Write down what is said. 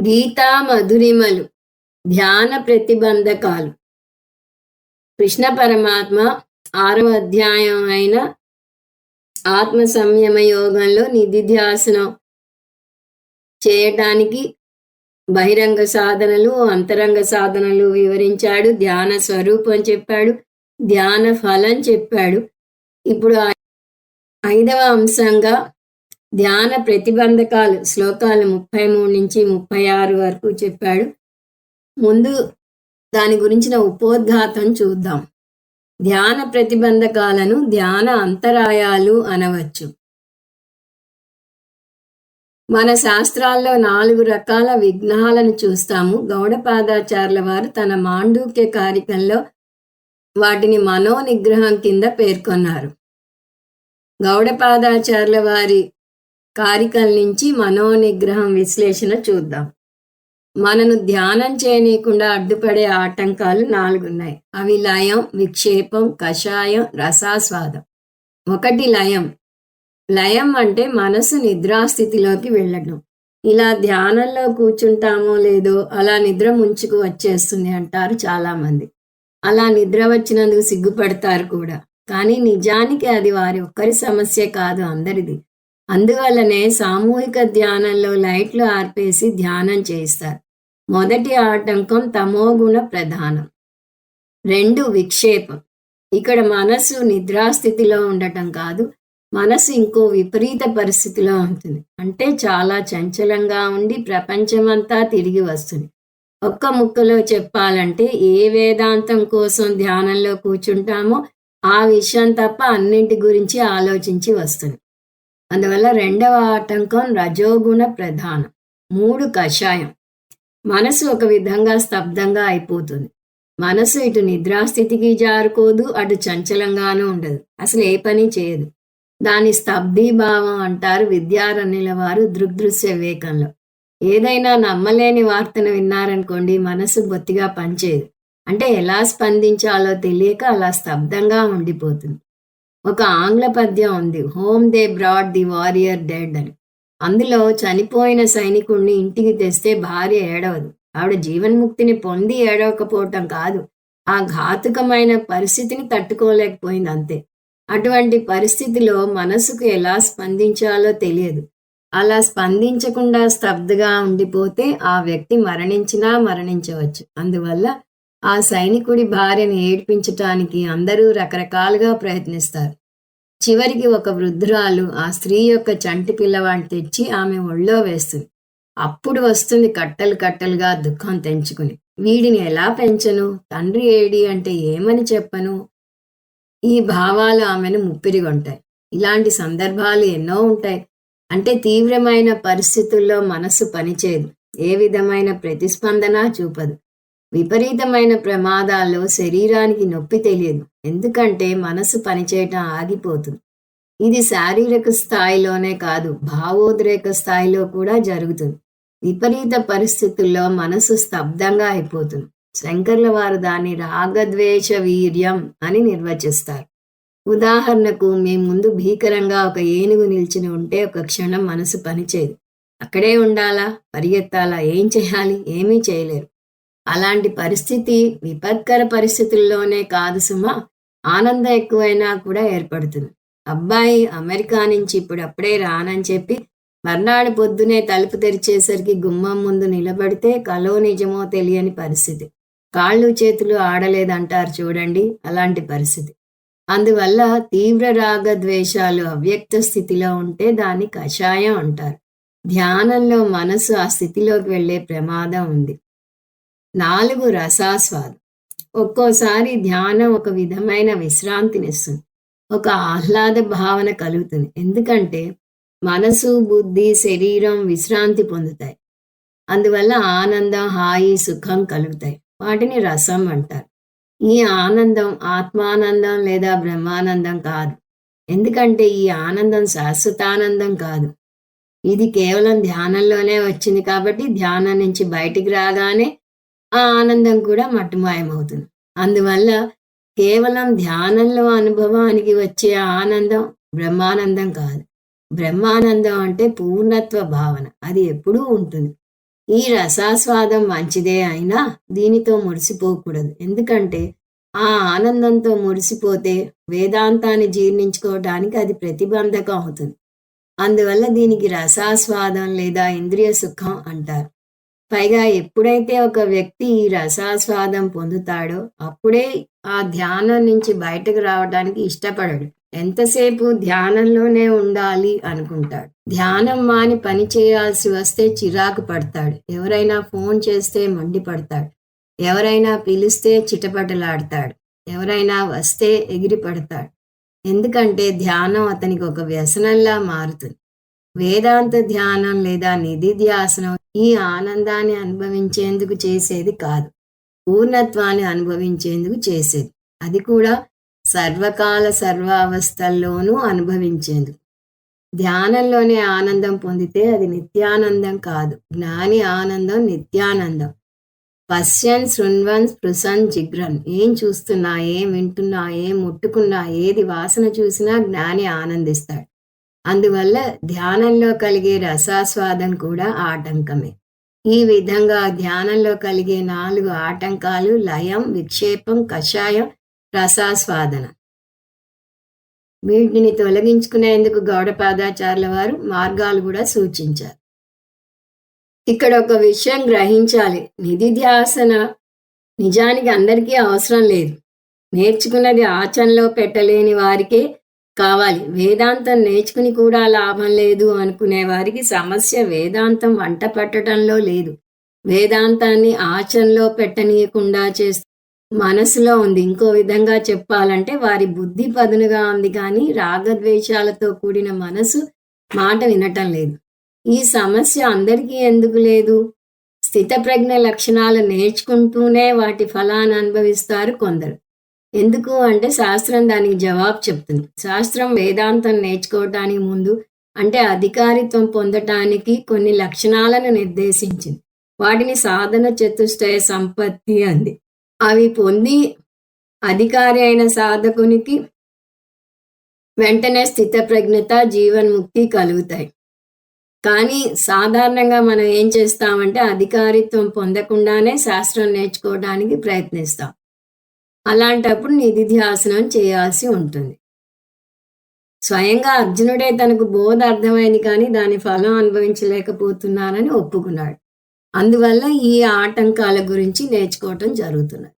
గీతా మధురిమలు ధ్యాన ప్రతిబంధకాలు. కృష్ణ పరమాత్మ ఆరవ అధ్యాయం అయిన ఆత్మ సంయమ యోగంలో నిధిధ్యాసనం చేయటానికి బహిరంగ సాధనలు అంతరంగ సాధనలు వివరించాడు. ధ్యాన స్వరూపం చెప్పాడు. ధ్యాన ఫలం చెప్పాడు. ఇప్పుడు ఐదవ అంశంగా ధ్యాన ప్రతిబంధకాలు శ్లోకాలు ముప్పై మూడు నుంచి ముప్పై ఆరు వరకు చెప్పాడు. ముందు దాని గురించిన ఉపోద్ఘాతం చూద్దాం. ధ్యాన ప్రతిబంధకాలను ధ్యాన అంతరాయాలు అనవచ్చు. మన శాస్త్రాల్లో నాలుగు రకాల విఘ్నాలను చూస్తాము. గౌడపాదాచార్యుల వారు తన మాండూక్య కారికంలో వాటిని మనోనిగ్రహం కింద పేర్కొన్నారు. గౌడపాదాచార్యుల వారి కారికల నుంచి మనోనిగ్రహం విశ్లేషణ చూద్దాం. మనను ధ్యానం చేయనీయకుండా అడ్డుపడే ఆటంకాలు నాలుగున్నాయి. అవి లయం విక్షేపం కషాయం రసాస్వాదం. ఒకటి లయం. లయం అంటే మనసు నిద్రాస్థితిలోకి వెళ్ళడం. ఇలా ధ్యానంలో కూర్చుంటామో లేదో అలా నిద్ర ముంచుకు వచ్చేస్తుంది అంటారు చాలామంది. అలా నిద్ర వచ్చినందుకు సిగ్గుపడతారు కూడా. కానీ నిజానికి అది వారి ఒక్కరి సమస్య కాదు అందరిది. అందువల్లనే సామూహిక ధ్యానంలో లైట్లు ఆర్పేసి ధ్యానం చేస్తారు మొదటి ఆటంకం తమోగుణ ప్రధానం. రెండు విక్షేపం. ఇక్కడ మనసు నిద్రాస్థితిలో ఉండటం కాదు మనసు ఇంకో విపరీత పరిస్థితిలో ఉంటుంది. అంటే చాలా చంచలంగా ఉండి ప్రపంచమంతా తిరిగి వస్తుంది. ఒక్క ముక్కలో చెప్పాలంటే ఏ వేదాంతం కోసం ధ్యానంలో కూర్చుంటామో ఆ విషయం తప్ప అన్నింటి గురించి ఆలోచించి వస్తుంది. అందువల్ల రెండవ ఆటంకం రజోగుణ ప్రధానం. మూడు కషాయం. మనసు ఒక విధంగా స్తబ్దంగా అయిపోతుంది. మనసు ఇటు నిద్రాస్థితికి జారుకోదు అటు చంచలంగానూ ఉండదు. అసలు ఏ పని చేయదు. దాని స్తబ్దీభావం అంటారు విద్యారణ్యుల వారు దృగ్దృశ్య వివేకంలో. ఏదైనా నమ్మలేని వార్తను విన్నారనుకోండి మనసు బొత్తిగా పనిచేయదు. అంటే ఎలా స్పందించాలో తెలియక అలా స్తబ్దంగా ఉండిపోతుంది. ఒక ఆంగ్ల పద్యం ఉంది. Home they brought the warrior dead అని. అందులో చనిపోయిన సైనికుణ్ణి ఇంటికి తెస్తే భార్య ఏడవదు. ఆవిడ జీవన్ముక్తిని పొంది ఏడవకపోవటం కాదు. ఆ ఘాతుకమైన పరిస్థితిని తట్టుకోలేకపోయింది అంతే. అటువంటి పరిస్థితిలో మనసుకు ఎలా స్పందించాలో తెలియదు. అలా స్పందించకుండా స్తబ్దుగా ఉండిపోతే ఆ వ్యక్తి మరణించినా మరణించవచ్చు. అందువల్ల ఆ సైనికుడి భార్యను ఏడ్పించటానికి అందరూ రకరకాలుగా ప్రయత్నిస్తారు. చివరికి ఒక వృద్ధురాలు ఆ స్త్రీ యొక్క చంటి పిల్లవాడిని తెచ్చి ఆమె ఒళ్ళో వేస్తుంది. అప్పుడు వస్తుంది కట్టలు కట్టలుగా దుఃఖం తెంచుకుని. వీడిని ఎలా పెంచను? తండ్రి ఏడి అంటే ఏమని చెప్పను? ఈ భావాలు ఆమెను ముప్పిరిగొంటాయి ఇలాంటి సందర్భాలు ఎన్నో ఉంటాయి. అంటే తీవ్రమైన పరిస్థితుల్లో మనస్సు పనిచేయదు. ఏ విధమైన ప్రతిస్పందన చూపదు. విపరీతమైన ప్రమాదాల్లో శరీరానికి నొప్పి తెలియదు. ఎందుకంటే మనసు పనిచేయటం ఆగిపోతుంది. ఇది శారీరక స్థాయిలోనే కాదు భావోద్రేక స్థాయిలో కూడా జరుగుతుంది. విపరీత పరిస్థితుల్లో మనసు స్తబ్దంగా అయిపోతుంది. శంకర్ల వారు దాన్ని రాగద్వేష వీర్యం అని నిర్వచిస్తారు. ఉదాహరణకు మీ ముందు భీకరంగా ఒక ఏనుగు నిల్చుని ఉంటే ఒక క్షణం మనసు పనిచేయదు. అక్కడే ఉండాలా? పరిగెత్తాలా? ఏం చేయాలి? ఏమీ చేయలేరు. అలాంటి పరిస్థితి విపత్కర పరిస్థితుల్లోనే కాదు సుమా. ఆనందం ఎక్కువైనా కూడా ఏర్పడుతుంది. అబ్బాయి అమెరికా నుంచి ఇప్పుడు అప్పుడే రానని చెప్పి మర్నాడు పొద్దునే తలుపు తెరిచేసరికి గుమ్మం ముందు నిలబడితే కలో నిజమో తెలియని పరిస్థితి. కాళ్ళు చేతులు ఆడలేదంటారు చూడండి అలాంటి పరిస్థితి. అందువల్ల తీవ్ర రాగ ద్వేషాలు అవ్యక్త స్థితిలో ఉంటే దాన్ని కషాయం అంటారు. ధ్యానంలో మనసు ఆ స్థితిలోకి వెళ్ళే ప్రమాదం ఉంది. నాలుగు రసాస్వాదం. ఒక్కోసారి ధ్యానం ఒక విధమైన విశ్రాంతినిస్తుంది. ఒక ఆహ్లాద భావన కలుగుతుంది. ఎందుకంటే మనసు బుద్ధి శరీరం విశ్రాంతి పొందుతాయి. అందువల్ల ఆనందం హాయి సుఖం కలుగుతాయి. వాటిని రసం అంటారు. ఈ ఆనందం ఆత్మానందం లేదా బ్రహ్మానందం కాదు. ఎందుకంటే ఈ ఆనందం శాశ్వతానందం కాదు. ఇది కేవలం ధ్యానంలోనే వచ్చింది కాబట్టి ధ్యానం నుంచి బయటికి రాగానే ఆ ఆనందం కూడా మట్టుమాయమవుతుంది అందువల్ల కేవలం ధ్యానంలో అనుభవానికి వచ్చే ఆనందం బ్రహ్మానందం కాదు. బ్రహ్మానందం అంటే పూర్ణత్వ భావన. అది ఎప్పుడూ ఉంటుంది. ఈ రసాస్వాదం మంచిదే అయినా దీనితో మురిసిపోకూడదు. ఎందుకంటే ఆ ఆనందంతో మురిసిపోతే వేదాంతాన్ని జీర్ణించుకోవటానికి అది ప్రతిబంధకం అవుతుంది. అందువల్ల దీనికి రసాస్వాదం లేదా ఇంద్రియ సుఖం అంటారు. పైగా ఎప్పుడైతే ఒక వ్యక్తి ఈ రసాస్వాదం పొందుతాడో అప్పుడే ఆ ధ్యానం నుంచి బయటకు రావడానికి ఇష్టపడడు. ఎంతసేపు ధ్యానంలోనే ఉండాలి అనుకుంటాడు. ధ్యానం మాని పని చేయాల్సి వస్తే చిరాకు పడతాడు. ఎవరైనా ఫోన్ చేస్తే మండిపడతాడు. ఎవరైనా పిలిస్తే చిటపటలాడతాడు. ఎవరైనా వస్తే ఎగిరి పడతాడు ఎందుకంటే ధ్యానం అతనికి ఒక వ్యసనంలా మారుతుంది. వేదాంత ధ్యానం లేదా నిధి ధ్యాసనం ఈ ఆనందాన్ని అనుభవించేందుకు చేసేది కాదు. పూర్ణత్వాన్ని అనుభవించేందుకు చేసేది. అది కూడా సర్వకాల సర్వావస్థల్లోనూ అనుభవించేందుకు. ధ్యానంలోనే ఆనందం పొందితే అది నిత్యానందం కాదు. జ్ఞాని ఆనందం నిత్యానందం. పశ్యన్ శృణ్వన్ స్పృశన్ జిగ్రన్ ఏం చూస్తున్నా ఏం వింటున్నా ఏం ముట్టుకున్నా ఏది వాసన చూసినా జ్ఞాని ఆనందిస్తాడు. అందువల్ల ధ్యానంలో కలిగే రసాస్వాదం కూడా ఆటంకమే. ఈ విధంగా ధ్యానంలో కలిగే నాలుగు ఆటంకాలు లయం విక్షేపం కషాయం రసాస్వాదన. వీటిని తొలగించుకునేందుకు గౌడపాదాచార్యుల వారు మార్గాలు కూడా సూచించారు. ఇక్కడ ఒక విషయం గ్రహించాలి. నిధి ధ్యాసన నిజానికి అందరికీ అవసరం లేదు. నేర్చుకున్నది ఆచరణలో పెట్టలేని వారికే కావాలి. వేదాంతం నేర్చుకుని కూడా లాభం లేదు అనుకునే వారికి సమస్య వేదాంతం వంట పెట్టడంలో లేదు. వేదాంతాన్ని ఆచరణలో పెట్టనీయకుండా చేస్తూ మనసులో ఉంది. ఇంకో విధంగా చెప్పాలంటే వారి బుద్ధి పదునుగా ఉంది కానీ రాగద్వేషాలతో కూడిన మనసు మాట వినటం లేదు. ఈ సమస్య అందరికీ ఎందుకు లేదు? స్థితప్రజ్ఞ లక్షణాలు నేర్చుకుంటూనే వాటి ఫలాన్ని అనుభవిస్తారు కొందరు. ఎందుకు అంటే శాస్త్రం దానికి జవాబు చెప్తుంది. శాస్త్రం వేదాంతం నేర్చుకోవటానికి ముందు అంటే అధికారిత్వం పొందటానికి కొన్ని లక్షణాలను నిర్దేశించింది. వాటిని సాధన చతుష్టయ సంపత్తి అంది. అవి పొంది అధికారి అయిన సాధకునికి వెంటనే స్థితప్రజ్ఞత జీవన్ముక్తి కలుగుతాయి. కానీ సాధారణంగా మనం ఏం చేస్తామంటే అధికారిత్వం పొందకుండానే శాస్త్రం నేర్చుకోవడానికి ప్రయత్నిస్తాం. అలాంటప్పుడు నిధిధ్యాసనం చేయాల్సి ఉంటుంది. స్వయంగా అర్జునుడే తనకు బోధ అర్థమైంది కానీ దాని ఫలం అనుభవించలేకపోతున్నానని ఒప్పుకున్నాడు. అందువల్ల ఈ ఆటంకాల గురించి నేర్చుకోవటం జరుగుతున్నది.